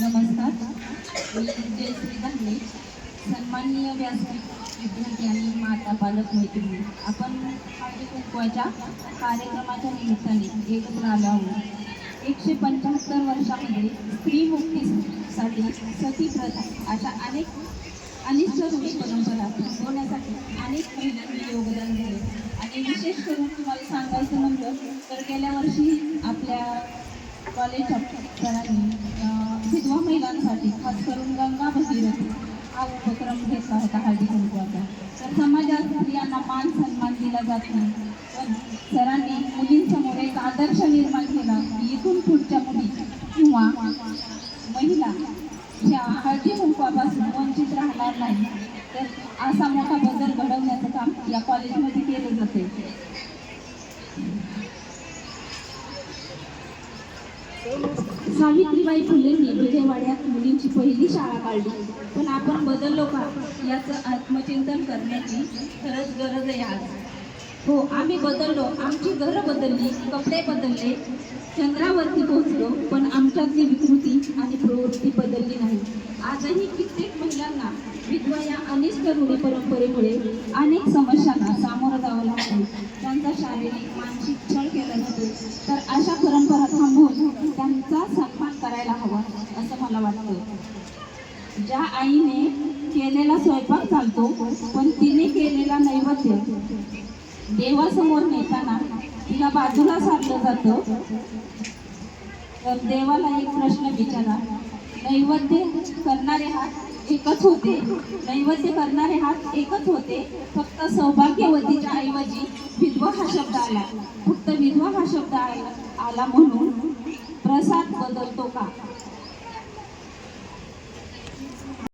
नमस्कार. मी जयश्री गांधी सन्माननीय व्यासपीठ विद्यार्थी आणि माता पालक मैत्रिणी आपण हळदी कुंकवाच्या कार्यक्रमाच्या निमित्ताने एकत्र आलो आहोत. एकशे पंच्याहत्तर वर्षामध्ये स्त्री मुक्तीसाठी सती प्रथा अशा अनेक अनिष्ट रूढी परंपरा होण्यासाठी अनेक महिलांनी योगदान दिले. आणि विशेष करून तुम्हाला सांगायचं म्हणलं तर गेल्या वर्षी आपल्या कॉलेजच्या सरांनी विधवा महिलांसाठी खास करून गंगा भगीरथी हा उपक्रम घेतला होता हळदी कुंकवाचा. तर समाजात स्त्रियांना मान सन्मान दिला जात नाही. पण सरांनी मुलींसमोर एक आदर्श निर्माण केला की इथून पुढच्या मुली किंवा महिला ह्या हळदी कुंकवापासून वंचित राहणार नाही. तर असा मोठा बदल घडवण्याचं काम या कॉलेजमध्ये केले जाते. हो, सावित्रीबाई फुलेंनी विजयवाड्यात मुलींची पहिली शाळा काढली. पण आपण बदललो का? याचं आत्मचिंतन करण्याची खरंच गरज आहे आज. हो आम्ही बदललो. आमची घरं बदलली कपडे बदलले चंद्रावरती पोहोचलो पण आमच्यातली विकृती आणि प्रवृत्ती बदलली नाही. आजही कित्येक महिलांना विधवा या अनिष्ट रूढी परंपरेमुळे अनेक समस्यांना सामोरं जावं लागतं. त्यांचा शारीरिक मानसिक छळ केला जातो. तर अशा परंपरा थांबवून त्यांचा करायला हवा असं मला वाटतं. ज्या आईने केलेला स्वयंपाक चालतो पण तिने केलेला नैवेद्य देवासमोर नेताना तिला बाजूला साधलं जातं. तर देवाला एक प्रश्न विचारा. नैवेद्य करणारे हात एकच होते. नैवेद्य करणारे हात एकच होते. फक्त सौभाग्यवतीच्या ऐवजी विधवा हा शब्द आला. फक्त विधवा हा शब्द आला आला म्हणून प्रसाद बदलतो का?